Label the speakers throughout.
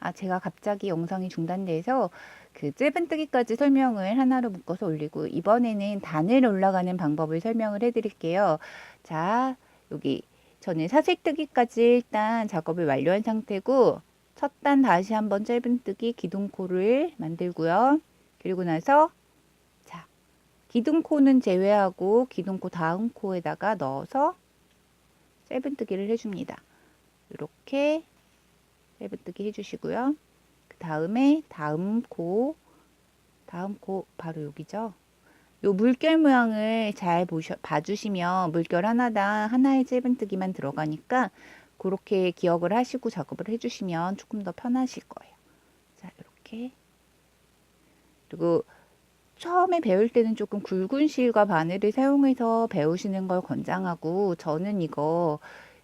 Speaker 1: 아, 제가 갑자기 영상이 중단돼서 그 짧은 뜨기까지 설명을 하나로 묶어서 올리고 이번에는 단을 올라가는 방법을 설명을 해드릴게요. 자, 여기 저는 사슬뜨기까지 일단 작업을 완료한 상태고 첫 단 다시 한번 짧은뜨기 기둥코를 만들고요. 그리고 나서 자, 기둥코는 제외하고 기둥코 다음 코에다가 넣어서 짧은뜨기를 해줍니다. 이렇게 짧은뜨기 해주시고요. 그 다음에 다음 코, 다음 코 바로 여기죠. 요 물결 모양을 잘 보셔, 봐주시면 물결 하나당 하나의 짧은뜨기만 들어가니까 그렇게 기억을 하시고 작업을 해주시면 조금 더 편하실 거예요. 자, 이렇게. 그리고 처음에 배울 때는 조금 굵은 실과 바늘을 사용해서 배우시는 걸 권장하고 저는 이거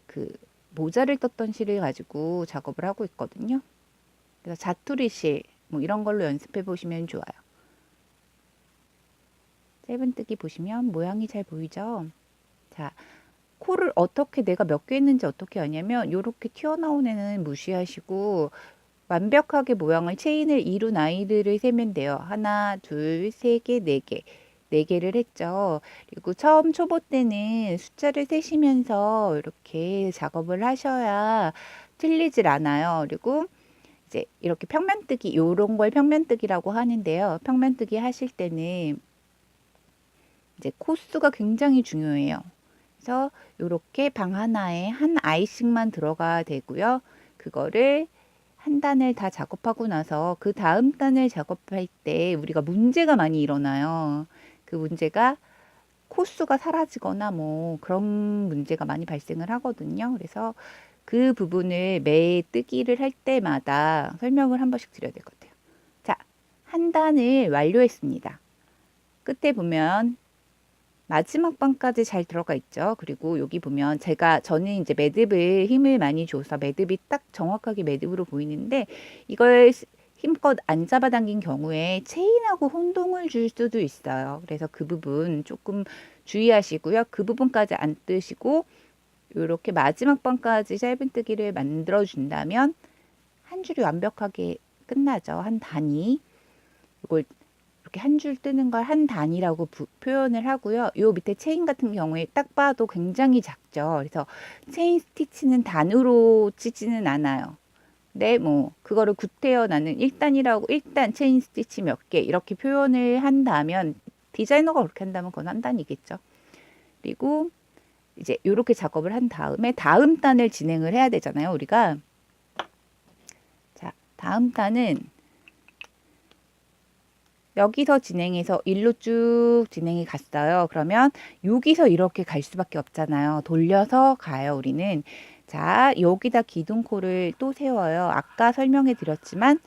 Speaker 1: 그 모자를 떴던 실을 가지고 작업을 하고 있거든요. 그래서 자투리 실, 뭐 이런 걸로 연습해 보시면 좋아요. 짧은뜨기 보시면 모양이 잘 보이죠? 자, 코를 어떻게 내가 몇 개 했는지 어떻게 아냐면 이렇게 튀어나온 애는 무시하시고 완벽하게 모양을 체인을 이룬 아이들을 세면 돼요. 하나, 둘, 세 개, 네 개. 네 개를 했죠. 그리고 처음 초보 때는 숫자를 세시면서 이렇게 작업을 하셔야 틀리질 않아요. 그리고 이제 이렇게 평면뜨기, 요런 걸 평면뜨기라고 하는데요. 평면뜨기 하실 때는 이제 코수가 굉장히 중요해요. 그래서 이렇게 방 하나에 한 아이씩만 들어가야 되고요. 그거를 한 단을 다 작업하고 나서 그 다음 단을 작업할 때 우리가 문제가 많이 일어나요. 그 문제가 코수가 사라지거나 뭐 그런 문제가 많이 발생을 하거든요. 그래서 그 부분을 매 뜨기를 할 때마다 설명을 한 번씩 드려야 될 것 같아요. 자, 한 단을 완료했습니다. 끝에 보면 마지막 방까지 잘 들어가 있죠. 그리고 여기 보면 제가 저는 이제 매듭을 힘을 많이 줘서 매듭이 딱 정확하게 매듭으로 보이는데 이걸 힘껏 안 잡아당긴 경우에 체인하고 혼동을 줄 수도 있어요. 그래서 그 부분 조금 주의하시고요. 그 부분까지 안 뜨시고 이렇게 마지막 번까지 짧은뜨기를 만들어 준다면 한 줄이 완벽하게 끝나죠. 한 단위. 이걸 이렇게 한 줄 뜨는 걸 한 단위라고 부, 표현을 하고요. 요 밑에 체인 같은 경우에 딱 봐도 굉장히 작죠. 그래서 체인 스티치는 단으로 치지는 않아요. 네, 뭐 그거를 구태여 나는 1단이라고 1단 체인 스티치 몇 개 이렇게 표현을 한다면 디자이너가 그렇게 한다면 그건 한 단이겠죠. 그리고 이제 이렇게 작업을 한 다음에 다음 단을 진행을 해야 되잖아요, 우리가. 자, 다음 단은 여기서 진행해서 일로 쭉 진행이 갔어요. 그러면 여기서 이렇게 갈 수밖에 없잖아요. 돌려서 가요, 우리는. 자, 여기다 기둥코를 또 세워요. 아까 설명해 드렸지만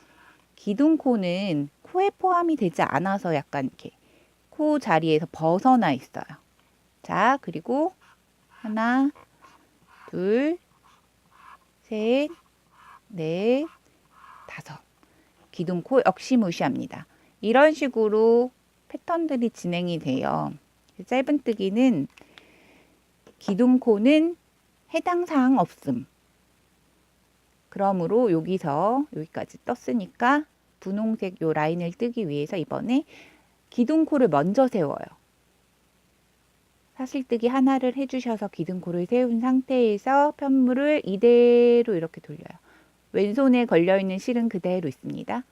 Speaker 1: 기둥코는 코에 포함이 되지 않아서 약간 이렇게 코 자리에서 벗어나 있어요. 자, 그리고 하나, 둘, 셋, 넷, 다섯. 기둥코 역시 무시합니다. 이런 식으로 패턴들이 진행이 돼요. 짧은뜨기는 기둥코는 해당 사항 없음. 그러므로 여기서 여기까지 떴으니까 분홍색 요 라인을 뜨기 위해서 이번에 기둥코를 먼저 세워요. 사슬뜨기 하나를 해주셔서 기둥코를 세운 상태에서 편물을 이대로 이렇게 돌려요. 왼손에 걸려있는 실은 그대로 있습니다.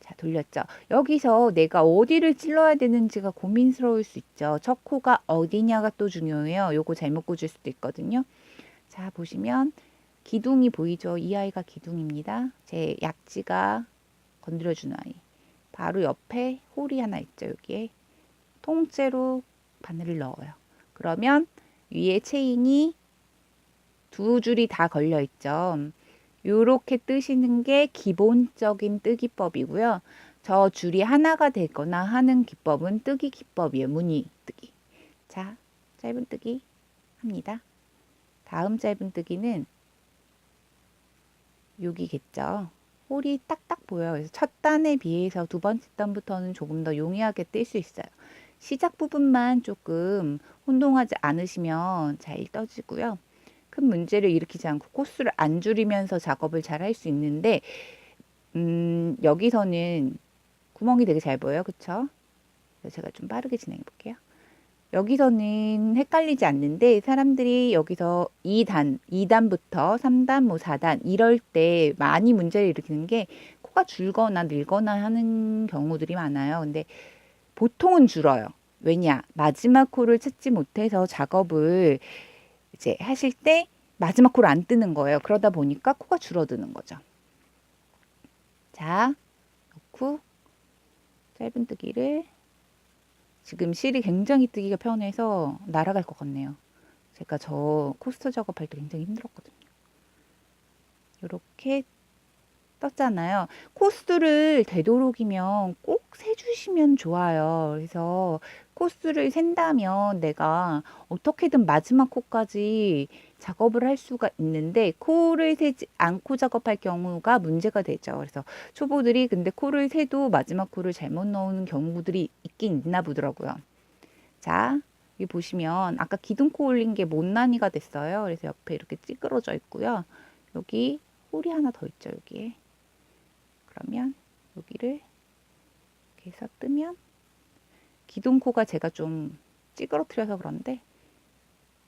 Speaker 1: 자, 돌렸죠. 여기서 내가 어디를 찔러야 되는지가 고민스러울 수 있죠. 첫 코가 어디냐가 또 중요해요. 요거 잘못 꽂을 수도 있거든요. 자, 보시면 기둥이 보이죠? 이 아이가 기둥입니다. 제 약지가 건드려주는 아이. 바로 옆에 홀이 하나 있죠. 여기에 통째로 바늘을 넣어요. 그러면 위에 체인이 두 줄이 다 걸려 있죠. 요렇게 뜨시는 게 기본적인 뜨기법이고요. 저 줄이 하나가 되거나 하는 기법은 뜨기 기법이에요. 무늬 뜨기. 자, 짧은 뜨기 합니다. 다음 짧은 뜨기는 여기겠죠. 홀이 딱딱 보여요. 그래서 첫 단에 비해서 두 번째 단부터는 조금 더 용이하게 뜰 수 있어요. 시작 부분만 조금 혼동하지 않으시면 잘 떠지고요. 큰 문제를 일으키지 않고 코스를 안 줄이면서 작업을 잘 할 수 있는데 음, 여기서는 구멍이 되게 잘 보여요. 그쵸? 제가 좀 빠르게 진행해 볼게요. 여기서는 헷갈리지 않는데 사람들이 여기서 2단, 2단부터 3단, 뭐 4단 이럴 때 많이 문제를 일으키는 게 코가 줄거나 늘거나 하는 경우들이 많아요. 근데 보통은 줄어요. 왜냐? 마지막 코를 찾지 못해서 작업을 이제 하실 때 마지막 코를 안 뜨는 거예요. 그러다 보니까 코가 줄어드는 거죠. 자, 놓고 짧은 뜨기를 지금 실이 굉장히 뜨기가 편해서 날아갈 것 같네요. 제가 저 코스터 작업할 때 굉장히 힘들었거든요. 이렇게 떴잖아요. 코스를 되도록이면 꼭 세주시면 좋아요. 그래서 코스를 센다면 내가 어떻게든 마지막 코까지 작업을 할 수가 있는데 코를 세지 않고 작업할 경우가 문제가 되죠. 그래서 초보들이 근데 코를 세도 마지막 코를 잘못 넣는 경우들이 있긴 있나 보더라고요. 자, 여기 보시면 아까 기둥코 올린 게 못난이가 됐어요. 그래서 옆에 이렇게 찌그러져 있고요. 여기 홀이 하나 더 있죠, 여기에. 그러면 여기를 이렇게 해서 뜨면 기둥코가 제가 좀 찌그러뜨려서 그런데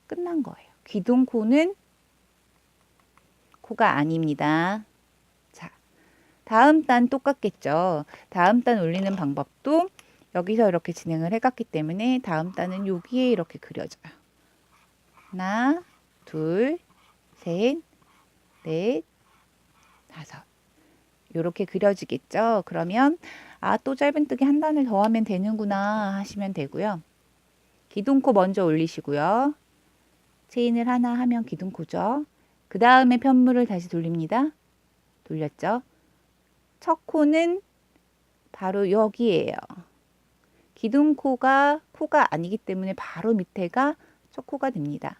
Speaker 1: 끝난 거예요. 기둥코는 코가 아닙니다. 자, 다음 단 똑같겠죠. 다음 단 올리는 방법도 여기서 이렇게 진행을 해갔기 때문에 다음 단은 여기에 이렇게 그려져요. 하나, 둘, 셋, 넷, 다섯. 이렇게 그려지겠죠. 그러면 아, 또 짧은뜨기 한 단을 더 하면 되는구나 하시면 되고요. 기둥코 먼저 올리시고요. 체인을 하나 하면 기둥코죠. 그 다음에 편물을 다시 돌립니다. 돌렸죠. 첫 코는 바로 여기에요. 기둥코가 코가 아니기 때문에 바로 밑에가 첫 코가 됩니다.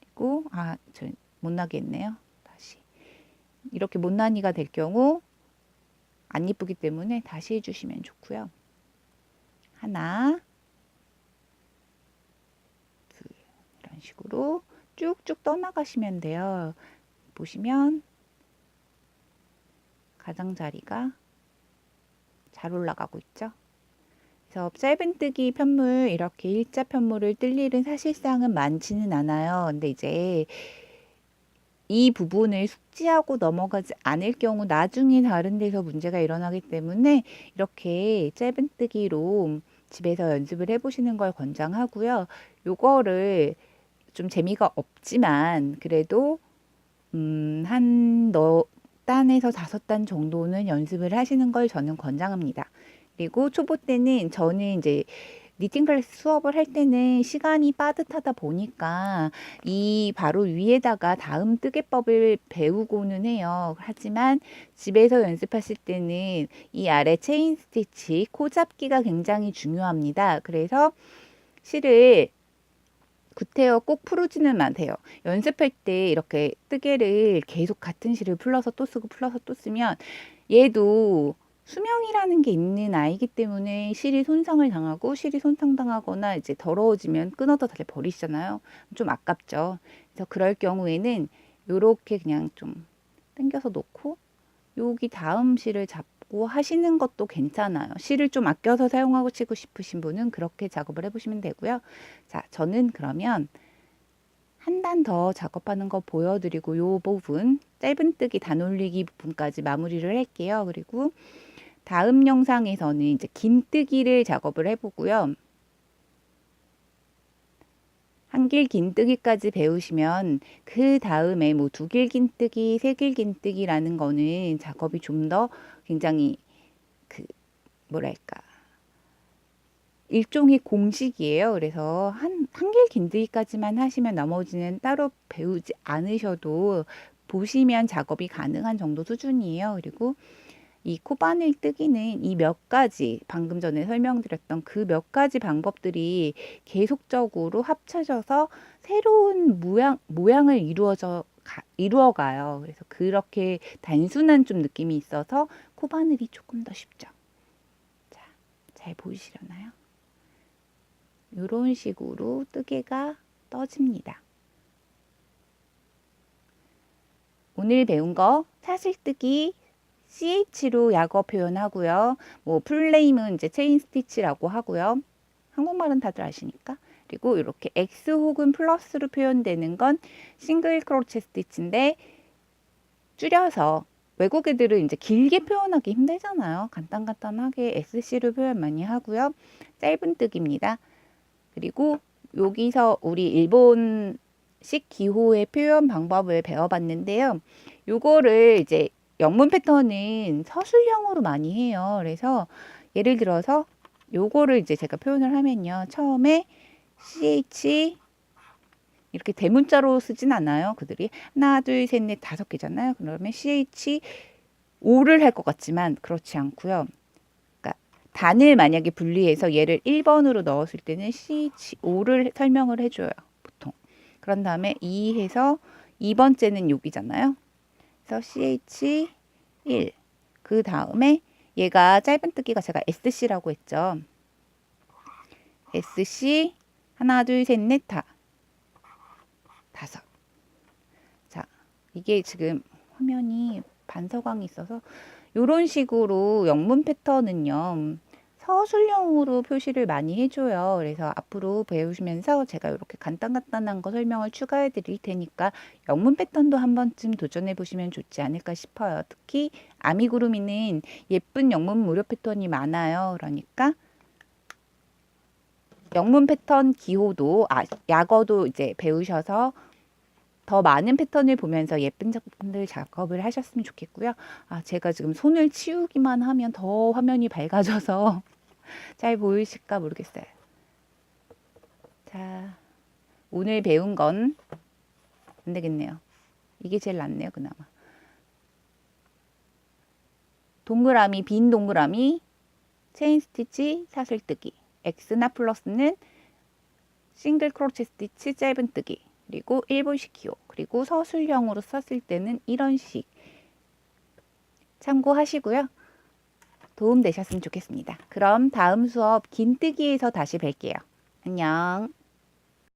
Speaker 1: 그리고 아, 저 못나게 했네요. 다시. 이렇게 못난이가 될 경우 안 이쁘기 때문에 다시 해주시면 좋고요. 하나, 둘, 이런 식으로 쭉쭉 떠나가시면 돼요. 보시면 가장자리가 잘 올라가고 있죠. 그래서 짧은뜨기 편물 이렇게 일자 편물을 뜰 일은 사실상은 많지는 않아요. 근데 이제 이 부분을 숙지하고 넘어가지 않을 경우 나중에 다른 데서 문제가 일어나기 때문에 이렇게 짧은뜨기로 집에서 연습을 해보시는 걸 권장하고요. 요거를 좀 재미가 없지만 그래도 음, 한너 단에서 다섯 단 정도는 연습을 하시는 걸 저는 권장합니다. 그리고 초보 때는 저는 이제 니팅 클래스 수업을 할 때는 시간이 빠듯하다 보니까 이 바로 위에다가 다음 뜨개법을 배우고는 해요. 하지만 집에서 연습하실 때는 이 아래 체인 스티치, 코 잡기가 굉장히 중요합니다. 그래서 실을 구태여 꼭 풀지는 마세요. 연습할 때 이렇게 뜨개를 계속 같은 실을 풀러서 또 쓰고 풀러서 또 쓰면 얘도 수명이라는 게 있는 아이기 때문에 실이 손상을 당하고 실이 손상당하거나 이제 더러워지면 끊어서 다 버리시잖아요. 좀 아깝죠. 그래서 그럴 경우에는 요렇게 그냥 좀 당겨서 놓고 여기 다음 실을 잡 고 하시는 것도 괜찮아요. 실을 좀 아껴서 사용하고 치고 싶으신 분은 그렇게 작업을 해보시면 되고요. 자, 저는 그러면 한 단 더 작업하는 거 보여드리고 요 부분 짧은 뜨기 단 올리기 부분까지 마무리를 할게요. 그리고 다음 영상에서는 이제 긴 뜨기를 작업을 해보고요. 한길 긴뜨기까지 배우시면 그 다음에 뭐 두길 긴뜨기, 세길 긴뜨기라는 거는 작업이 좀 더 굉장히 그 뭐랄까 일종의 공식이에요. 그래서 한 한길 긴뜨기까지만 하시면 나머지는 따로 배우지 않으셔도 보시면 작업이 가능한 정도 수준이에요. 그리고 이 코바늘 뜨기는 이 몇 가지 방금 전에 설명드렸던 그 몇 가지 방법들이 계속적으로 합쳐져서 새로운 모양 모양을 이루어져 가, 이루어가요. 그래서 그렇게 단순한 좀 느낌이 있어서 코바늘이 조금 더 쉽죠. 자, 잘 보이시려나요? 이런 식으로 뜨개가 떠집니다. 오늘 배운 거 사슬뜨기 CH로 약어 표현하고요. 뭐 플레임은 이제 체인 스티치라고 하고요. 한국말은 다들 아시니까. 그리고 이렇게 X 혹은 플러스로 표현되는 건 싱글 크로체 스티치인데 줄여서 외국 애들은 이제 길게 표현하기 힘들잖아요. 간단간단하게 SC로 표현 많이 하고요. 짧은 뜨기입니다. 그리고 여기서 우리 일본식 기호의 표현 방법을 배워봤는데요. 요거를 이제 영문 패턴은 서술형으로 많이 해요. 그래서 예를 들어서 요거를 이제 제가 표현을 하면요. 처음에 CH 이렇게 대문자로 쓰진 않아요. 그들이 하나, 둘, 셋, 넷, 다섯 개잖아요. 그러면 CH 5를 할 것 같지만 그렇지 않고요. 그러니까 단을 만약에 분리해서 얘를 1번으로 넣었을 때는 CH 5를 설명을 해줘요. 보통. 그런 다음에 2 해서 2번째는 여기잖아요. 그래서 CH 1. 그 다음에 얘가 짧은 뜨기가 제가 SC라고 했죠. SC 하나, 둘, 셋, 넷, 다. 다섯. 자, 이게 지금 화면이 반서광이 있어서 이런 식으로 영문 패턴은요. 서술형으로 표시를 많이 해줘요. 그래서 앞으로 배우시면서 제가 이렇게 간단간단한 거 설명을 추가해 드릴 테니까 영문 패턴도 한 번쯤 도전해 보시면 좋지 않을까 싶어요. 특히 아미구루미는 예쁜 영문 무료 패턴이 많아요. 그러니까 영문 패턴 기호도 아, 약어도 이제 배우셔서 더 많은 패턴을 보면서 예쁜 작품들 작업을 하셨으면 좋겠고요. 아, 제가 지금 손을 치우기만 하면 더 화면이 밝아져서 잘 보이실까 모르겠어요. 자, 오늘 배운 건 안 되겠네요. 이게 제일 낫네요, 그나마. 동그라미, 빈 동그라미, 체인 스티치, 사슬뜨기. X나 플러스는 싱글 크로체 스티치, 짧은뜨기. 그리고 일본식 기호. 그리고 서술형으로 썼을 때는 이런 식. 참고하시고요. 도움 되셨으면 좋겠습니다. 그럼 다음 수업 긴뜨기에서 다시 뵐게요. 안녕.